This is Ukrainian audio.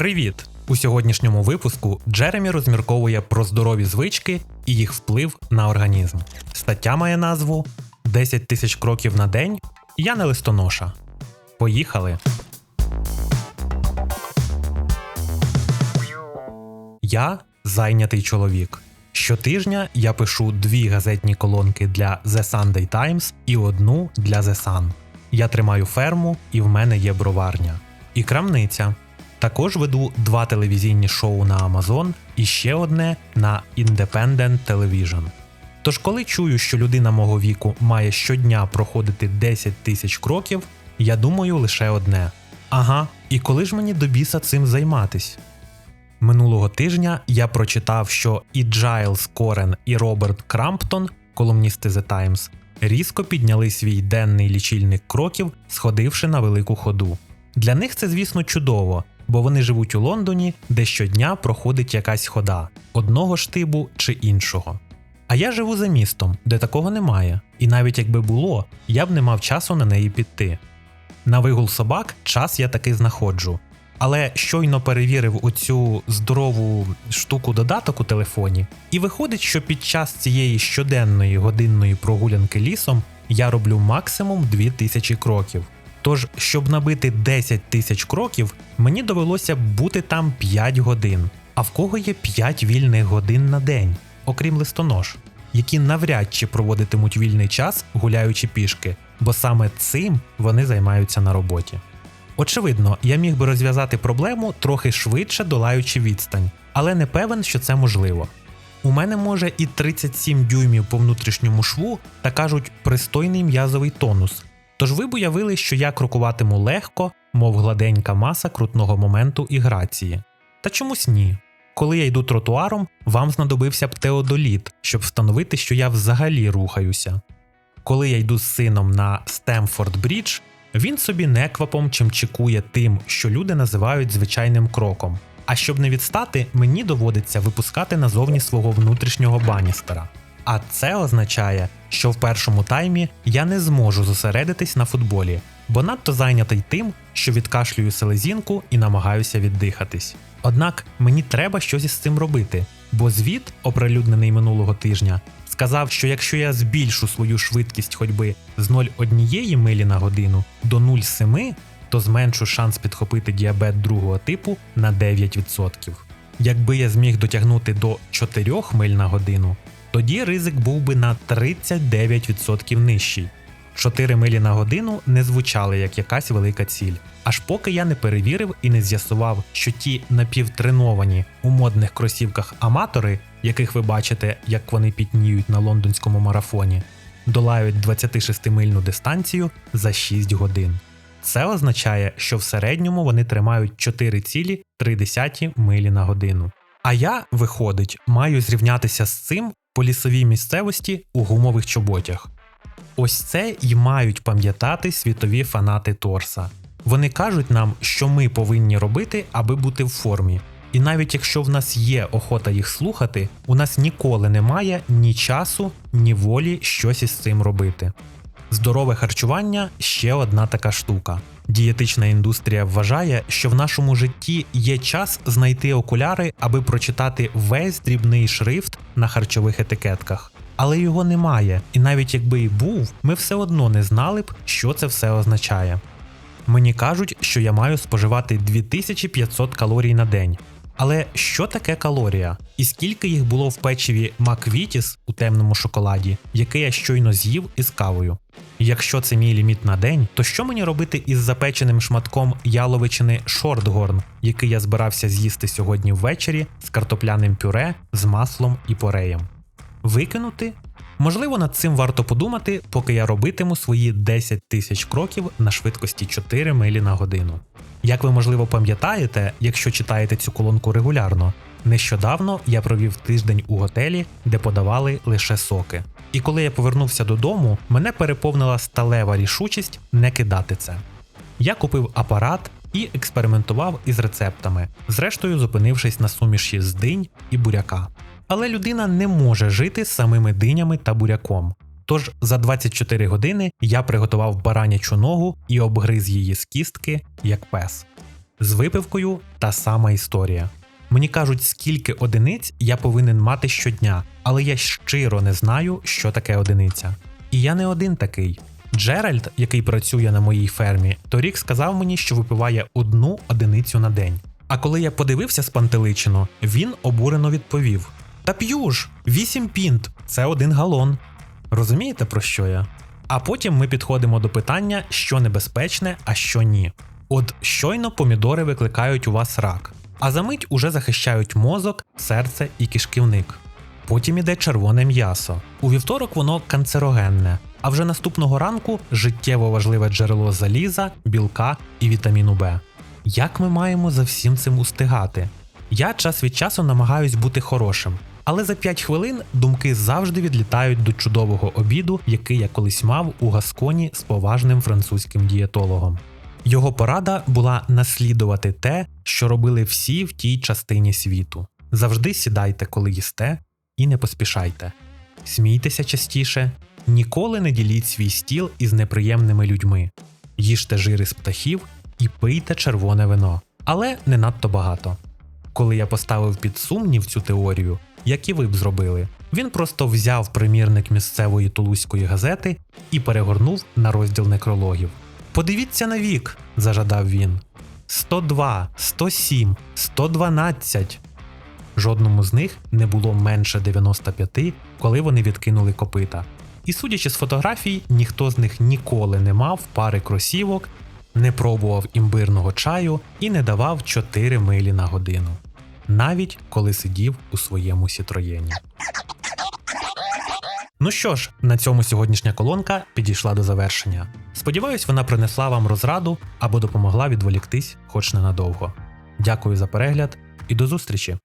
Привіт! У сьогоднішньому випуску Джеремі розмірковує про здорові звички і їх вплив на організм. Стаття має назву 10 тисяч кроків на день. Я не листоноша. Поїхали! Я зайнятий чоловік. Щотижня я пишу дві газетні колонки для The Sunday Times і одну для The Sun. Я тримаю ферму, і в мене є броварня. І крамниця. Також веду два телевізійні шоу на Amazon і ще одне на Independent Television. Тож, коли чую, що людина мого віку має щодня проходити 10 тисяч кроків, я думаю лише одне: ага, і коли ж мені до біса цим займатись? Минулого тижня я прочитав, що і Джайлз Корен, і Роберт Крамптон, колумністи The Times, різко підняли свій денний лічильник кроків, сходивши на велику ходу. Для них це, звісно, чудово, бо вони живуть у Лондоні, де щодня проходить якась хода одного штибу чи іншого. А я живу за містом, де такого немає, і навіть якби було, я б не мав часу на неї піти. На вигул собак час я таки знаходжу. Але щойно перевірив оцю здорову штуку додаток у телефоні, і виходить, що під час цієї щоденної годинної прогулянки лісом я роблю максимум 2000 кроків. Тож, щоб набити 10 тисяч кроків, мені довелося бути там 5 годин. А в кого є 5 вільних годин на день, окрім листонож, які навряд чи проводитимуть вільний час, гуляючи пішки, бо саме цим вони займаються на роботі. Очевидно, я міг би розв'язати проблему трохи швидше долаючи відстань, але не певен, що це можливо. У мене може і 37 дюймів по внутрішньому шву та кажуть пристойний м'язовий тонус. Тож ви б уявили, що я крокуватиму легко, мов гладенька маса крутного моменту і грації. Та чомусь ні. Коли я йду тротуаром, вам знадобився б теодоліт, щоб встановити, що я взагалі рухаюся. Коли я йду з сином на Стемфорд Брідж, він собі неквапом чимчикує тим, що люди називають звичайним кроком. А щоб не відстати, мені доводиться випускати назовні свого внутрішнього баністера. А це означає, що в першому таймі я не зможу зосередитись на футболі, бо надто зайнятий тим, що відкашлюю селезінку і намагаюся віддихатись. Однак мені треба щось із цим робити, бо звіт, оприлюднений минулого тижня, сказав, що якщо я збільшу свою швидкість ходьби з 0,1 милі на годину до 0,7, то зменшу шанс підхопити діабет другого типу на 9%. Якби я зміг дотягнути до 4 миль на годину, тоді ризик був би на 39% нижчий. 4 милі на годину не звучали як якась велика ціль, аж поки я не перевірив і не з'ясував, що ті напівтреновані у модних кросівках аматори, яких ви бачите, як вони пітніють на лондонському марафоні, долають 26-мильну дистанцію за 6 годин. Це означає, що в середньому вони тримають 4,3 милі на годину. А я, виходить, маю зрівнятися з цим по лісовій місцевості у гумових чоботях. Ось це й мають пам'ятати світові фанати Торса. Вони кажуть нам, що ми повинні робити, аби бути в формі. І навіть якщо в нас є охота їх слухати, у нас ніколи немає ні часу, ні волі щось із цим робити. Здорове харчування ще одна така штука. Дієтична індустрія вважає, що в нашому житті є час знайти окуляри, аби прочитати весь дрібний шрифт на харчових етикетках. Але його немає, і навіть якби і був, ми все одно не знали б, що це все означає. Мені кажуть, що я маю споживати 2500 калорій на день. Але що таке калорія? І скільки їх було в печиві Маквітіс у темному шоколаді, яке я щойно з'їв із кавою? Якщо це мій ліміт на день, то що мені робити із запеченим шматком яловичини Шортгорн, який я збирався з'їсти сьогодні ввечері з картопляним пюре, з маслом і пореєм? Викинути? Можливо, над цим варто подумати, поки я робитиму свої 10 тисяч кроків на швидкості 4 милі на годину. Як ви можливо пам'ятаєте, якщо читаєте цю колонку регулярно, нещодавно я провів тиждень у готелі, де подавали лише соки. І коли я повернувся додому, мене переповнила сталева рішучість не кидати це. Я купив апарат і експериментував із рецептами, зрештою зупинившись на суміші з динь і буряка. Але людина не може жити з самими динями та буряком. Тож за 24 години я приготував баранячу ногу і обгриз її з кістки як пес. З випивкою та сама історія. Мені кажуть, скільки одиниць я повинен мати щодня, але я щиро не знаю, що таке одиниця. І я не один такий. Джеральд, який працює на моїй фермі, торік сказав мені, що випиває одну одиницю на день. А коли я подивився спантеличено, він обурено відповів: Та п'ю ж, 8 пінт це один галон. Розумієте про що я? А потім ми підходимо до питання, що небезпечне, а що ні. От щойно помідори викликають у вас рак, а за мить уже захищають мозок, серце і кишківник. Потім іде червоне м'ясо. У вівторок воно канцерогенне, а вже наступного ранку життєво важливе джерело заліза, білка і вітаміну Б. Як ми маємо за всім цим устигати? Я час від часу намагаюсь бути хорошим, але за 5 хвилин думки завжди відлітають до чудового обіду, який я колись мав у Гасконі з поважним французьким дієтологом. Його порада була наслідувати те, що робили всі в тій частині світу. Завжди сідайте, коли їсте, і не поспішайте. Смійтеся частіше, ніколи не діліть свій стіл із неприємними людьми. Їжте жири з птахів і пийте червоне вино, але не надто багато. Коли я поставив під сумнів цю теорію, як і ви б зробили, він просто взяв примірник місцевої тулузької газети і перегорнув на розділ некрологів. Подивіться на вік, зажадав він. 102, 107, 112. Жодному з них не було менше 95, коли вони відкинули копита. І судячи з фотографій, ніхто з них ніколи не мав пари кросівок, не пробував імбирного чаю і не давав 4 милі на годину, навіть коли сидів у своєму сітроєні. Ну що ж, на цьому сьогоднішня колонка підійшла до завершення. Сподіваюсь, вона принесла вам розраду або допомогла відволіктись хоч ненадовго. Дякую за перегляд і до зустрічі!